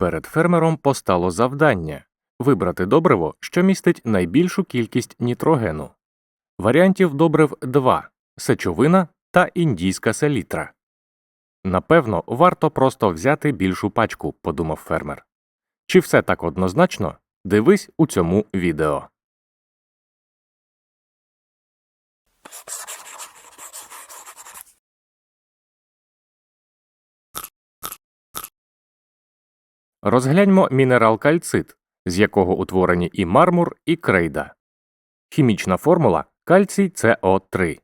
Перед фермером постало завдання вибрати добриво, що містить найбільшу кількість нітрогену. Варіантів добрив два сечовина та індійська селітра. Напевно, варто просто взяти більшу пачку, подумав фермер. Чи все так однозначно? Дивись у цьому відео. Розгляньмо мінерал кальцит, з якого утворені і мармур, і крейда. Хімічна формула кальцій СО3.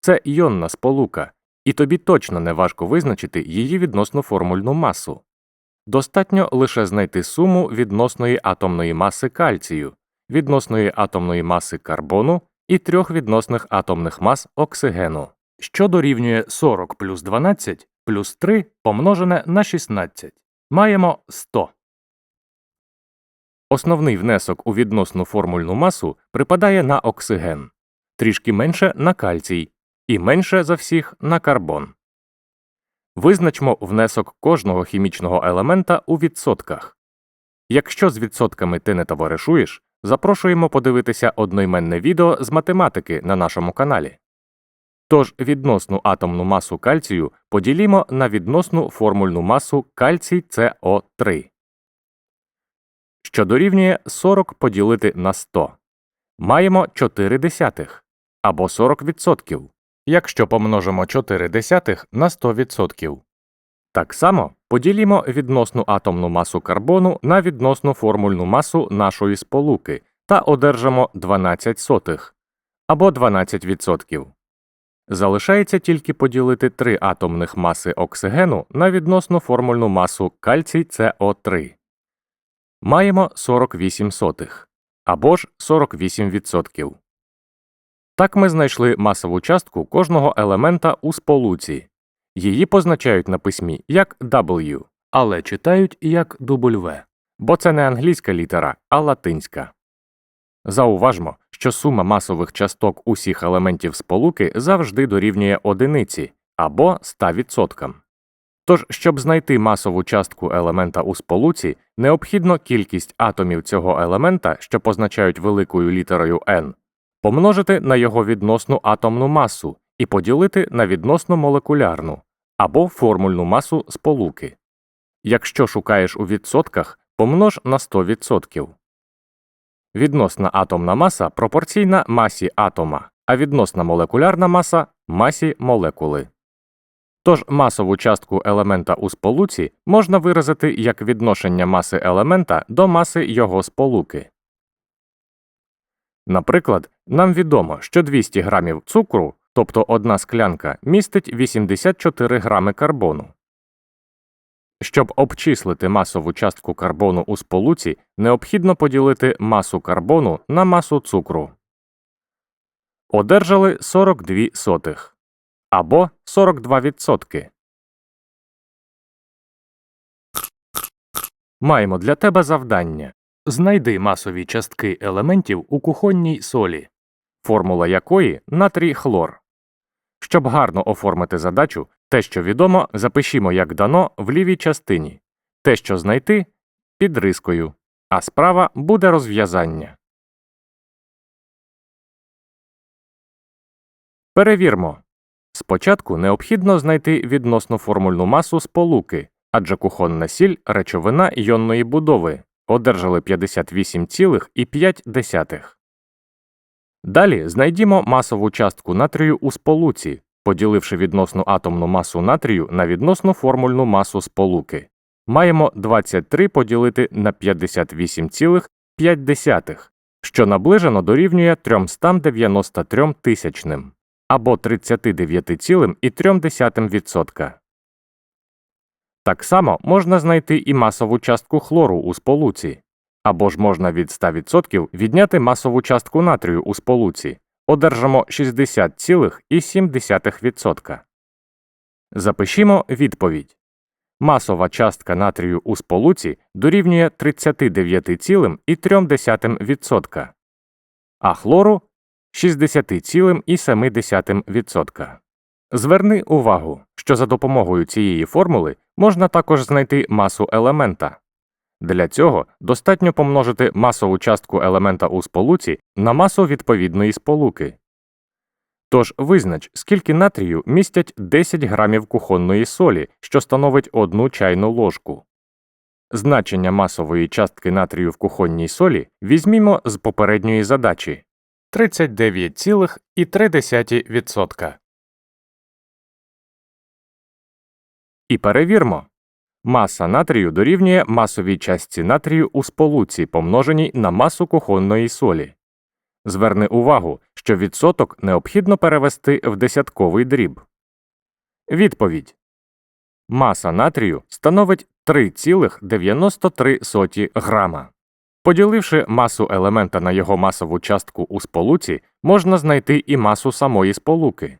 Це іонна сполука, і тобі точно не важко визначити її відносну формульну масу. Достатньо лише знайти суму відносної атомної маси кальцію, відносної атомної маси карбону і трьох відносних атомних мас оксигену, що дорівнює 40 плюс 12 плюс 3 помножене на 16. Маємо 100. Основний внесок у відносну формульну масу припадає на оксиген, трішки менше на кальцій і менше за всіх на карбон. Визначмо внесок кожного хімічного елемента у відсотках. Якщо з відсотками ти не товаришуєш, запрошуємо подивитися одноіменне відео з математики на нашому каналі. Тож відносну атомну масу кальцію поділімо на відносну формульну масу кальцій СО3, що дорівнює 40 поділити на 100. Маємо 4 десятих або 40%, якщо помножимо 4 десятих на 100%. Так само поділімо відносну атомну масу карбону на відносну формульну масу нашої сполуки та одержимо 12 сотих або 12%. Залишається тільки поділити три атомних маси оксигену на відносну формульну масу кальцій СО3. Маємо 48 сотих або ж 48%. Так ми знайшли масову частку кожного елемента у сполуці. Її позначають на письмі як W, але читають як W, бо це не англійська літера, а латинська. Зауважмо, що сума масових часток усіх елементів сполуки завжди дорівнює одиниці або 100%. Тож, щоб знайти масову частку елемента у сполуці, необхідно кількість атомів цього елемента, що позначають великою літерою n, помножити на його відносну атомну масу і поділити на відносно молекулярну або формульну масу сполуки. Якщо шукаєш у відсотках, помнож на 100%. Відносна атомна маса пропорційна масі атома, а відносна молекулярна маса масі молекули. Тож масову частку елемента у сполуці можна виразити як відношення маси елемента до маси його сполуки. Наприклад, нам відомо, що 200 грамів цукру, тобто одна склянка, містить 84 грами карбону. Щоб обчислити масову частку карбону у сполуці, необхідно поділити масу карбону на масу цукру. Одержали 42 сотих або 42%. Маємо для тебе завдання. Знайди масові частки елементів у кухонній солі, формула якої натрій хлор. Щоб гарно оформити задачу, те, що відомо, запишімо як дано в лівій частині, те, що знайти під рискою, а справа буде розв'язання. Перевірмо. Спочатку необхідно знайти відносну формульну масу сполуки, адже кухонна сіль речовина іонної будови одержали 58,5. Далі знайдімо масову частку натрію у сполуці, поділивши відносну атомну масу натрію на відносну формульну масу сполуки. Маємо 23 поділити на 58,5, що наближено дорівнює 393 тисячним або 39,3%. Так само можна знайти і масову частку хлору у сполуці, або ж можна від 100% відняти масову частку натрію у сполуці, одержимо 60,7%. Запишімо відповідь. Масова частка натрію у сполуці дорівнює 39,3%, а хлору 60,7%. Зверни увагу, що за допомогою цієї формули можна також знайти масу елемента. Для цього достатньо помножити масову частку елемента у сполуці на масу відповідної сполуки. Тож визнач, скільки натрію містять 10 грамів кухонної солі, що становить одну чайну ложку. Значення масової частки натрію в кухонній солі візьмімо з попередньої задачі 39,3%. І перевірмо. Маса натрію дорівнює масовій частці натрію у сполуці, помноженій на масу кухонної солі. Зверни увагу, що відсоток необхідно перевести в десятковий дріб. Відповідь. Маса натрію становить 3,93 грама. Поділивши масу елемента на його масову частку у сполуці, можна знайти і масу самої сполуки.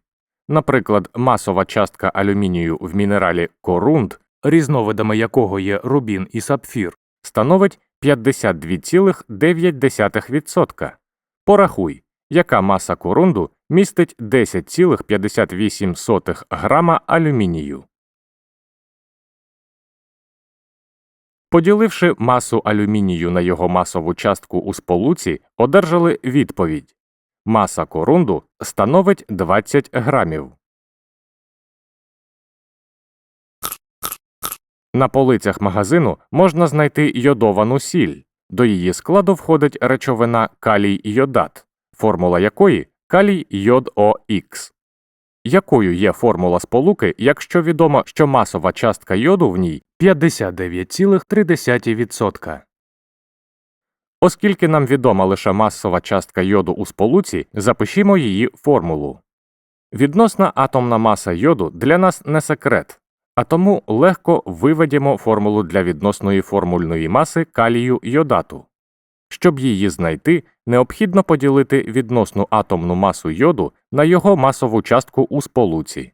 Наприклад, масова частка алюмінію в мінералі корунд, різновидами якого є рубін і сапфір, становить 52,9%. Порахуй, яка маса корунду містить 10,58 грама алюмінію. Поділивши масу алюмінію на його масову частку у сполуці, одержали відповідь. Маса корунду становить 20 грамів. На полицях магазину можна знайти йодовану сіль. До її складу входить речовина калій йодат, формула якої калій йод ОХ. Якою є формула сполуки, якщо відомо, що масова частка йоду в ній 59,3%? Оскільки нам відома лише масова частка йоду у сполуці, запишімо її формулу. Відносна атомна маса йоду для нас не секрет, а тому легко виведемо формулу для відносної формульної маси калію йодату. Щоб її знайти, необхідно поділити відносну атомну масу йоду на його масову частку у сполуці.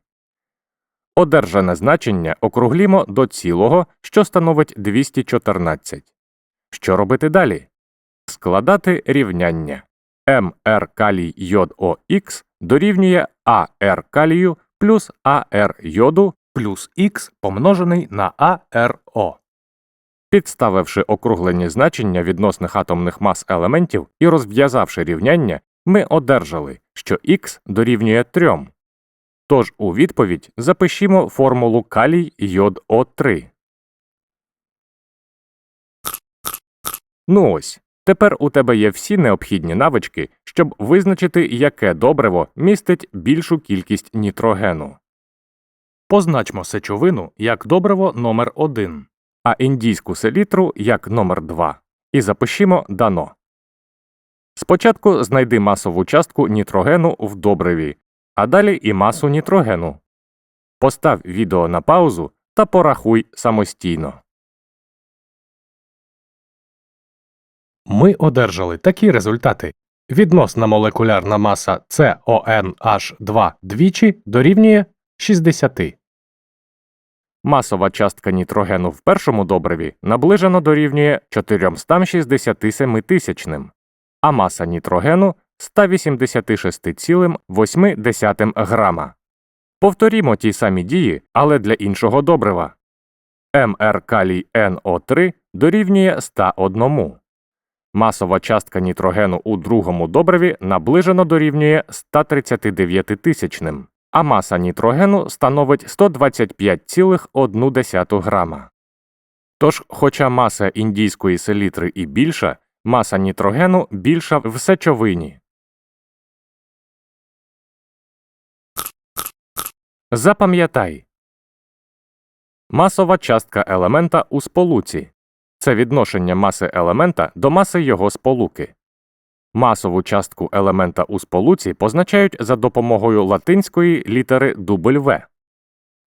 Одержане значення округлімо до цілого, що становить 214. Що робити далі? Складати рівняння МР калій йод ОХ дорівнює АР калію плюс АР йоду плюс Х помножений на АРО. Підставивши округлені значення відносних атомних мас елементів і розв'язавши рівняння, ми одержали, що х дорівнює 3. Тож у відповідь запишімо формулу калій йод О3. Ну ось, тепер у тебе є всі необхідні навички, щоб визначити, яке добриво містить більшу кількість нітрогену. Позначмо сечовину як добриво номер 1 а індійську селітру як номер 2 і запишімо дано. Спочатку знайди масову частку нітрогену в добриві, а далі і масу нітрогену. Постав відео на паузу та порахуй самостійно. Ми одержали такі результати. Відносна молекулярна маса CONH2 двічі дорівнює 60. Масова частка нітрогену в першому добриві наближено дорівнює 467 тисячним, а маса нітрогену 186,8 грама. Повторімо ті самі дії, але для іншого добрива. МР калій НО3 дорівнює 101. Масова частка нітрогену у другому добриві наближено дорівнює 139 тисячним а маса нітрогену становить 125,1 грама. Тож, хоча маса індійської селітри і більша, маса нітрогену більша в сечовині. Запам'ятай масова частка елемента у сполуці це відношення маси елемента до маси його сполуки. Масову частку елемента у сполуці позначають за допомогою латинської літери W.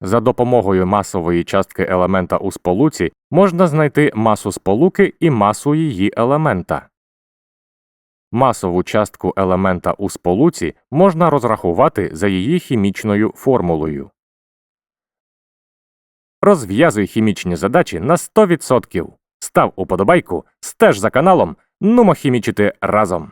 За допомогою масової частки елемента у сполуці можна знайти масу сполуки і масу її елемента. Масову частку елемента у сполуці можна розрахувати за її хімічною формулою. Розв'язуй хімічні задачі на 100%. Став уподобайку, стеж за каналом, нумо хімічити разом.